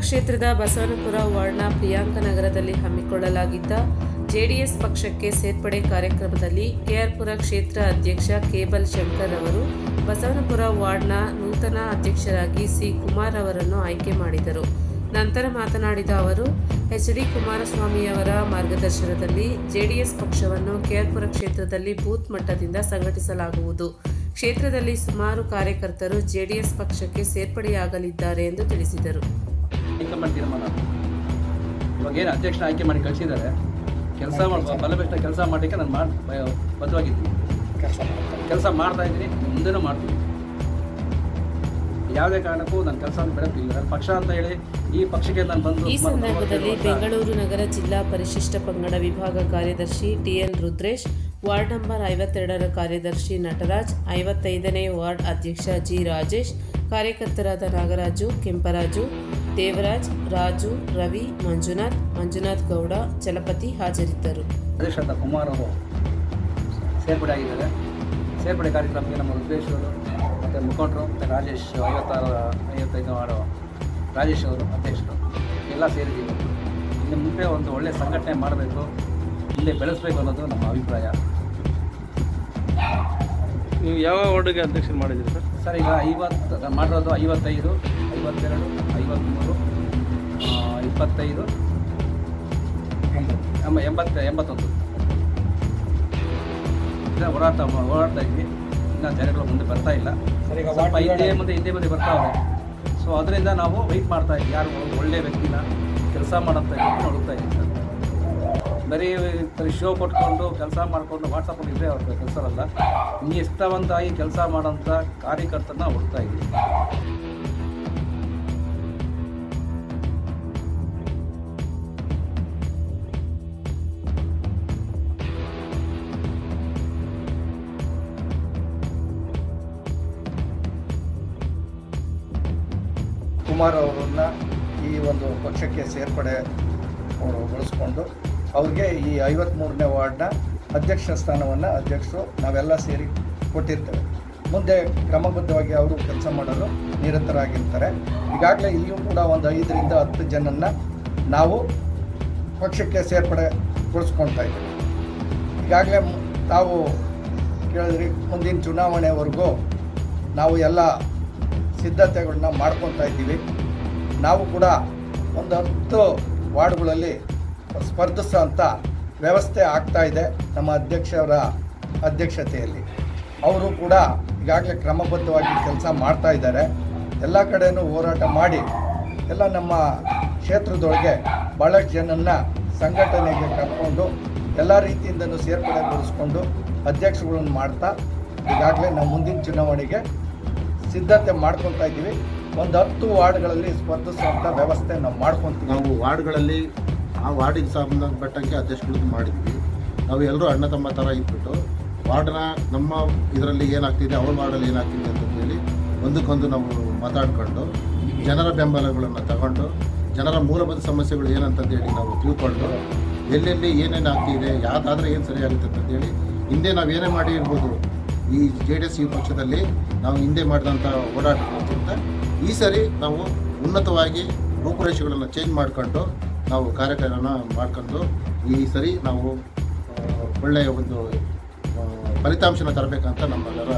ಕ್ಷೇತ್ರದ ಬಸವನಪುರ ವಾರ್ಡ್ನ ಪ್ರಿಯಾಂಕ ನಗರದಲ್ಲಿ ಹಮ್ಮಿಕೊಳ್ಳಲಾಗಿದ್ದ ಜೆಡಿಎಸ್ ಪಕ್ಷಕ್ಕೆ ಸೇರ್ಪಡೆ ಕಾರ್ಯಕ್ರಮದಲ್ಲಿ ಕೆಆರ್ಪುರ ಕ್ಷೇತ್ರ ಅಧ್ಯಕ್ಷ ಕೇಬಲ್ ಶಂಕರ್ ಅವರು, ಬಸವನಪುರ ವಾರ್ಡ್ನ ನೂತನ ಅಧ್ಯಕ್ಷರಾಗಿ ಸಿ ಕುಮಾರ್ ಅವರನ್ನು ಆಯ್ಕೆ ಮಾಡಿದರು. ನಂತರ ಮಾತನಾಡಿದ ಅವರು, ಎಚ್ ಡಿ ಕುಮಾರಸ್ವಾಮಿಯವರ ಮಾರ್ಗದರ್ಶನದಲ್ಲಿ ಜೆಡಿಎಸ್ ಪಕ್ಷವನ್ನು ಕೆಆರ್ಪುರ ಕ್ಷೇತ್ರದಲ್ಲಿ ಬೂತ್ ಮಟ್ಟದಿಂದ ಸಂಘಟಿಸಲಾಗುವುದು. ಕ್ಷೇತ್ರದಲ್ಲಿ ಸುಮಾರು ಕಾರ್ಯಕರ್ತರು ಜೆಡಿಎಸ್ ಪಕ್ಷಕ್ಕೆ ಸೇರ್ಪಡೆಯಾಗಲಿದ್ದಾರೆ ಎಂದು ತಿಳಿಸಿದರು. ಹೈಕಮಾಂಡ್ ತೀರ್ಮಾನ. ಇವಾಗ ಏನು ಅಧ್ಯಕ್ಷನ ಆಯ್ಕೆ ಮಾಡಿ ಕಳಿಸಿದ್ದಾರೆ ಕೆಲಸ ಮಾಡಿ ಬಲಬೆಷ್ಟ ಕೆಲಸ ಮಾಡಲಿಕ್ಕೆ ನಾನು ಮಾಡಿ ಬದ್ಧವಾಗಿದ್ದೀನಿ. ಕೆಲಸ ಮಾಡ್ತಾ ಇದ್ದೀನಿ ಮುಂದೆನೂ ಮಾಡ್ತೀನಿ. ಯಾವುದೇ ಕಾರಣಕ್ಕೂ ನನ್ನ ಕೆಲಸ ಬಿಡಕ್ಕಿಲ್ಲ ನನ್ನ ಪಕ್ಷ ಅಂತ ಹೇಳಿ ಈ ಪಕ್ಷಕ್ಕೆ ನಾನು ಬಂದು ಈ ಸಂದರ್ಭದಲ್ಲಿ ಬೆಂಗಳೂರು ನಗರ ಜಿಲ್ಲಾ ಪರಿಶಿಷ್ಟ ಪಂಗಡ ವಿಭಾಗ ಕಾರ್ಯದರ್ಶಿ T N Rudresh ward number ಐವತ್ತೆರಡರ ಕಾರ್ಯದರ್ಶಿ ನಟರಾಜ್ ಐವತ್ತೈದನೇ ವಾರ್ಡ್ ಅಧ್ಯಕ್ಷ ಜಿ ರಾಜೇಶ್ ಕಾರ್ಯಕರ್ತರಾದ ನಾಗರಾಜು ಕೆಂಪರಾಜು ದೇವರಾಜ್ ರಾಜು ರವಿ ಮಂಜುನಾಥ್ ಮಂಜುನಾಥ್ ಗೌಡ ಚಲಪತಿ ಹಾಜರಿದ್ದರು. ಅಧ್ಯಕ್ಷರಾದ ಕುಮಾರ್ ಅವರು ಸೇರ್ಪಡೆ ಆಗಿದ್ದಾರೆ. ಸೇರ್ಪಡೆ ಕಾರ್ಯಕ್ರಮಕ್ಕೆ ನಮ್ಮ ರುದ್ರೇಶ್ ಅವರು ಮತ್ತು ಮುಖಂಡರು ಮತ್ತು ರಾಜೇಶ್ ಐವತ್ತಾರು ಐವತ್ತೈದು ವಾರ್ಡು ರಾಜೇಶ್ ಅವರು ಅಧ್ಯಕ್ಷರು ಎಲ್ಲ ಸೇರಿದ್ದೀವಿ. ಇನ್ನು ಮುಂದೆ ಒಂದು ಒಳ್ಳೆಯ ಸಂಘಟನೆ ಮಾಡಬೇಕು ಇಲ್ಲೇ ಬೆಳೆಸಬೇಕು ಅನ್ನೋದು ನಮ್ಮ ಅಭಿಪ್ರಾಯ. ನೀವು ಯಾವ ವಾರ್ಡ್ಗೆ ಅಧ್ಯಕ್ಷರು ಮಾಡಿದ್ದೀರಿ ಸರ್? ಸರ್ ಈಗ ಐವತ್ತು ಮಾಡಿರೋದು ಐವತ್ತೈದು. ಐವತ್ತೆರಡು ಐವತ್ತ್ಮೂರು ಇಪ್ಪತ್ತೈದು ಎಂಬ ಎಂಬತ್ತ ಎಂಬತ್ತೊಂದು. ಇನ್ನ ಓಡಾಡ್ತಾ ಓಡಾಡ್ತಾ ಇದ್ವಿ. ಇನ್ನು ಜನಗಳು ಮುಂದೆ ಬರ್ತಾ ಇಲ್ಲ. ಸ್ವಲ್ಪ ಹಿಂದೆ ಮುಂದೆ ಹಿಂದೆ ಮುಂದೆ ಬರ್ತಾ ಇದೆ. ಸೊ ಅದರಿಂದ ನಾವು ವೆಯ್ಟ್ ಮಾಡ್ತಾ ಇದ್ವಿ. ಯಾರು ಒಳ್ಳೆ ವ್ಯಕ್ತಿನ ಕೆಲಸ ಮಾಡೋಂಥ ವ್ಯಕ್ತಿನ ಹುಡುಕ್ತಾ ಇದ್ದೀವಿ ಸರ್. ಬರೀ ಶೋ ಕೊಟ್ಕೊಂಡು ಕೆಲಸ ಮಾಡಿಕೊಂಡು ವಾಟ್ಸಪ್ಪಲ್ಲಿ ಇದ್ದರೆ ಅವ್ರ ಕೆಲಸ ಅಲ್ಲ ಇಷ್ಟವಂತಾಗಿ ಕೆಲಸ ಮಾಡೋಂಥ ಕಾರ್ಯಕರ್ತನ ಹುಡುಕ್ತಾ ಇದ್ದೀವಿ ಕುಮಾರ್ ಅವರನ್ನ ಈ ಒಂದು ಪಕ್ಷಕ್ಕೆ ಸೇರ್ಪಡೆ ಗೊಳಿಸ್ಕೊಂಡು ಅವ್ರಿಗೆ ಈ ಐವತ್ತ್ಮೂರನೇ ವಾರ್ಡ್ನ ಅಧ್ಯಕ್ಷ ಸ್ಥಾನವನ್ನು ಅಧ್ಯಕ್ಷರು ನಾವೆಲ್ಲ ಸೇರಿ ಕೊಟ್ಟಿರ್ತೇವೆ. ಮುಂದೆ ಕ್ರಮಬದ್ಧವಾಗಿ ಅವರು ಕೆಲಸ ಮಾಡಲು ನಿರತರಾಗಿರ್ತಾರೆ. ಈಗಾಗಲೇ ಇಲ್ಲಿಯೂ ಕೂಡ ಒಂದು ಐದರಿಂದ ಹತ್ತು ಜನನ್ನ ನಾವು ಪಕ್ಷಕ್ಕೆ ಸೇರ್ಪಡೆ ಸೇರ್ಪಡೆಗೊಳಿಸ್ಕೊಳ್ತಾ ಇದ್ದೀವಿ. ಈಗಾಗಲೇ ತಾವು ಕೇಳಿದ್ರಿ, ಮುಂದಿನ ಚುನಾವಣೆವರೆಗೂ ನಾವು ಎಲ್ಲ ಸಿದ್ಧತೆಗಳನ್ನ ಮಾಡ್ಕೊತಾ ಇದ್ದೀವಿ. ನಾವು ಕೂಡ ಒಂದು ಹತ್ತು ವಾರ್ಡ್ಗಳಲ್ಲಿ ಸ್ಪರ್ಧಿಸುವಂಥ ವ್ಯವಸ್ಥೆ ಆಗ್ತಾ ಇದೆ ನಮ್ಮ ಅಧ್ಯಕ್ಷರ ಅಧ್ಯಕ್ಷತೆಯಲ್ಲಿ. ಅವರು ಕೂಡ ಈಗಾಗಲೇ ಕ್ರಮಬದ್ಧವಾಗಿ ಕೆಲಸ ಮಾಡ್ತಾ ಇದ್ದಾರೆ. ಎಲ್ಲ ಕಡೆಯೂ ಹೋರಾಟ ಮಾಡಿ ಎಲ್ಲ ನಮ್ಮ ಕ್ಷೇತ್ರದೊಳಗೆ ಭಾಳಷ್ಟು ಜನನ್ನ ಸಂಘಟನೆಗೆ ಕರ್ಕೊಂಡು ಎಲ್ಲ ರೀತಿಯಿಂದಲೂ ಸೇರ್ಪಡೆಗೊಳಿಸ್ಕೊಂಡು ಅಧ್ಯಕ್ಷಗಳನ್ನು ಮಾಡ್ತಾ ಈಗಾಗಲೇ ನಮ್ಮ ಮುಂದಿನ ಚುನಾವಣೆಗೆ ಸಿದ್ಧತೆ ಮಾಡ್ಕೊತಾ ಇದ್ದೀವಿ. ಒಂದು ಹತ್ತು ವಾರ್ಡ್ಗಳಲ್ಲಿ ಸ್ಪರ್ಧಿಸುವಂಥ ವ್ಯವಸ್ಥೆ ನಾವು ಮಾಡ್ಕೊತೀವಿ. ನಾವು ವಾರ್ಡ್ಗಳಲ್ಲಿ, ಆ ವಾರ್ಡಿಗೆ ಸಂಬಂಧಪಟ್ಟಂಗೆ ಅಧ್ಯಕ್ಷಗಳು ಮಾಡಿದ್ವಿ. ನಾವು ಎಲ್ಲರೂ ಅಣ್ಣ ತಮ್ಮ ಥರ ಇಟ್ಬಿಟ್ಟು ವಾರ್ಡ್ನ ನಮ್ಮ ಇದರಲ್ಲಿ ಏನಾಗ್ತಿದೆ, ಅವ್ರ ವಾರ್ಡಲ್ಲಿ ಏನಾಗ್ತಿದೆ ಅಂತ ಹೇಳಿ ಒಂದಕ್ಕೊಂದು ನಾವು ಮಾತಾಡಿಕೊಂಡು, ಜನರ ಬೆಂಬಲಗಳನ್ನು ತಗೊಂಡು, ಜನರ ಮೂಲಭೂತ ಸಮಸ್ಯೆಗಳು ಏನಂತಂದೇಳಿ ನಾವು ತಿಳ್ಕೊಂಡು, ಎಲ್ಲೆಲ್ಲಿ ಏನೇನು ಆಗ್ತಿದೆ ಯಾವ್ದಾದ್ರೆ ಏನು ಸರಿಯಾಗುತ್ತೆ ಅಂತಂದೇಳಿ ಹಿಂದೆ ನಾವು ಏನೇ ಮಾಡಿ ಇರ್ಬೋದು ಈ ಜೆ ಡಿ ಎಸ್ ಯು ಪಕ್ಷದಲ್ಲಿ ನಾವು ಹಿಂದೆ ಮಾಡಿದಂಥ ಓಡಾಟಕ್ಕಿಂತ ಈ ಸರಿ ನಾವು ಉನ್ನತವಾಗಿ ರೂಪುರೇಷೆಗಳನ್ನು ಚೇಂಜ್ ಮಾಡ್ಕೊಂಡು ನಾವು ಕಾರ್ಯಕ್ರಮನ ಮಾಡ್ಕೊಂಡು ಈ ಸರಿ ನಾವು ಒಳ್ಳೆಯ ಒಂದು ಫಲಿತಾಂಶನ ತರಬೇಕಂತ ನಮ್ಮೆಲ್ಲರ